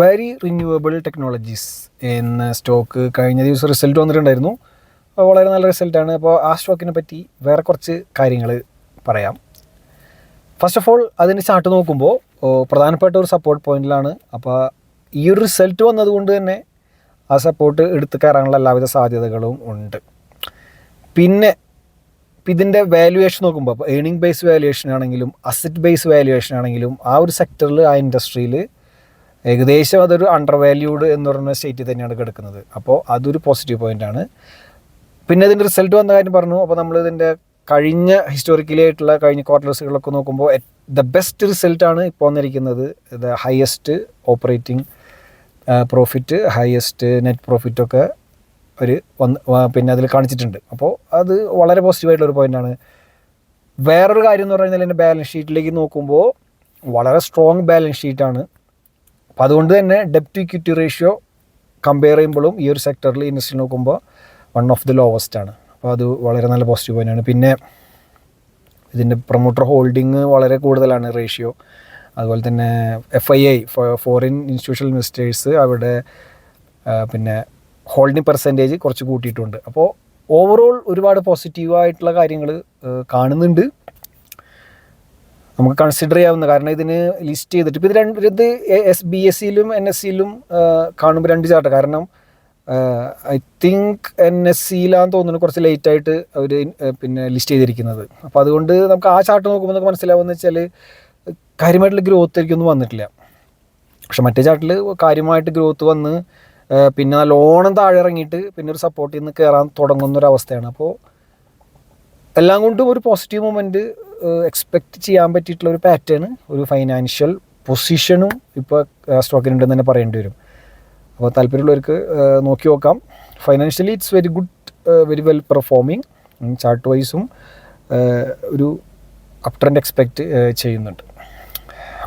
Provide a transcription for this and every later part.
Very renewable technologies എന്ന stock കഴിഞ്ഞ ദിവസം റിസൾട്ട് വന്നിട്ടുണ്ടായിരുന്നു. വളരെ നല്ല റിസൾട്ടാണ്. അപ്പോൾ ആ സ്റ്റോക്കിനെ പറ്റി വേറെ കുറച്ച് കാര്യങ്ങൾ പറയാം. ഫസ്റ്റ് ഓഫ് ഓൾ അതിന് ചാർട്ട് നോക്കുമ്പോൾ പ്രധാനപ്പെട്ട ഒരു സപ്പോർട്ട് പോയിന്റിലാണ് അപ്പോൾ ഈ ഒരു റിസൾട്ട് വന്നതുകൊണ്ട് തന്നെ ആ സപ്പോർട്ട് എടുത്ത് കയറാനുള്ള എല്ലാവിധ സാധ്യതകളും ഉണ്ട്. പിന്നെ ഇതിന്റെ വാല്യുവേഷൻ നോക്കുമ്പോൾ അപ്പോൾ ഏണിംഗ് ബേസ് വാല്യുവേഷൻ ആണെങ്കിലും അസറ്റ് ബേസ് വാല്യുവേഷൻ ആണെങ്കിലും ആ ഒരു സെക്ടറിൽ ആ ഇൻഡസ്ട്രിയിൽ ഏകദേശം അതൊരു അണ്ടർ വാല്യൂഡ് എന്ന് പറയുന്ന സ്റ്റേറ്റിൽ തന്നെയാണ് കിടക്കുന്നത്. അപ്പോൾ അതൊരു പോസിറ്റീവ് പോയിന്റ് ആണ്. പിന്നെ ഇതിന്റെ റിസൾട്ട് വന്ന കാര്യം പറഞ്ഞു. അപ്പോൾ നമ്മൾ ഇതിന്റെ കഴിഞ്ഞ ഹിസ്റ്റോറിക്കലി ആയിട്ടുള്ള കഴിഞ്ഞ ക്വാർട്ടേഴ്സുകളൊക്കെ നോക്കുമ്പോൾ ദ ബെസ്റ്റ് റിസൾട്ടാണ് ഇപ്പോൾ വന്നിരിക്കുന്നത്. The highest operating profit highest net പ്രോഫിറ്റൊക്കെ ഒരു വന്ന് പിന്നെ അതിൽ കാണിച്ചിട്ടുണ്ട്. അപ്പോൾ അത് വളരെ പോസിറ്റീവായിട്ടുള്ള ഒരു പോയിന്റാണ് വേറൊരു കാര്യം എന്ന് പറഞ്ഞാൽ എന്റെ ബാലൻസ് ഷീറ്റിലേക്ക് നോക്കുമ്പോൾ വളരെ സ്ട്രോങ് ബാലൻസ് ഷീറ്റാണ് അപ്പോൾ അതുകൊണ്ട് തന്നെ ഡെപ്റ്റ് ഇക്വിറ്റി റേഷ്യോ കമ്പയർ ചെയ്യുമ്പോഴും ഈ ഒരു സെക്ടറിൽ ഇൻവെസ്റ്റ് നോക്കുമ്പോൾ വൺ ഓഫ് ദി ലോവസ്റ്റ് ആണ്. അപ്പോൾ അത് വളരെ നല്ല പോസിറ്റീവ് പോയിന്റാണ് പിന്നെ ഇതിന്റെ പ്രൊമോട്ടർ ഹോൾഡിങ് വളരെ കൂടുതലാണ് റേഷ്യോ അതുപോലെ തന്നെ F I I foreign institutional investors അവിടെ പിന്നെ ഹോൾഡിംഗ് പെർസെന്റേജ് കുറച്ച് കൂട്ടിയിട്ടുണ്ട്. അപ്പോൾ ഓവറോൾ ഒരുപാട് പോസിറ്റീവായിട്ടുള്ള കാര്യങ്ങൾ കാണുന്നുണ്ട്. നമുക്ക് കൺസിഡർ ചെയ്യാവുന്ന കാരണം ഇതിന് ലിസ്റ്റ് ചെയ്തിട്ട്. ഇപ്പോൾ ഇത് രണ്ട് ഇത് എസ് ബി എസ് സിയിലും എൻ എസ് സിയിലും കാണുമ്പോൾ രണ്ട് ചാർട്ട് കാരണം ഐ തിങ്ക് എൻ എസ് സിയിലാന്ന് തോന്നുന്നു കുറച്ച് ലേറ്റ് ആയിട്ട് അവർ പിന്നെ ലിസ്റ്റ് ചെയ്തിരിക്കുന്നത്. അപ്പോൾ അതുകൊണ്ട് നമുക്ക് ആ ചാർട്ട് നോക്കുമ്പോൾ നമുക്ക് മനസ്സിലാവുന്ന വെച്ചാൽ കാര്യമായിട്ടുള്ള ഗ്രോത്ത് എനിക്കൊന്നും വന്നിട്ടില്ല. പക്ഷെ മറ്റേ ചാർട്ടിൽ കാര്യമായിട്ട് ഗ്രോത്ത് വന്ന് പിന്നെ നല്ലോണം താഴെ ഇറങ്ങിയിട്ട് പിന്നെ ഒരു സപ്പോർട്ടിൽ നിന്ന് കയറാൻ തുടങ്ങുന്ന ഒരു അവസ്ഥയാണ്. അപ്പോൾ എല്ലാം കൊണ്ടും ഒരു പോസിറ്റീവ് മൊമെന്റ് എക്സ്പെക്റ്റ് ചെയ്യാൻ പറ്റിയിട്ടുള്ള ഒരു പാറ്റേൺ ഒരു ഫൈനാൻഷ്യൽ പൊസിഷനും ഇപ്പോൾ സ്റ്റോക്കിനുണ്ടെന്ന് തന്നെ പറയേണ്ടി വരും. അപ്പോൾ താല്പര്യമുള്ളവർക്ക് നോക്കി നോക്കാം. Financially it's very good very well performing chart വൈസും ഒരു അപ് ട്രെൻഡ് എക്സ്പെക്റ്റ് ചെയ്യുന്നുണ്ട്.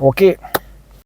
ഓക്കെ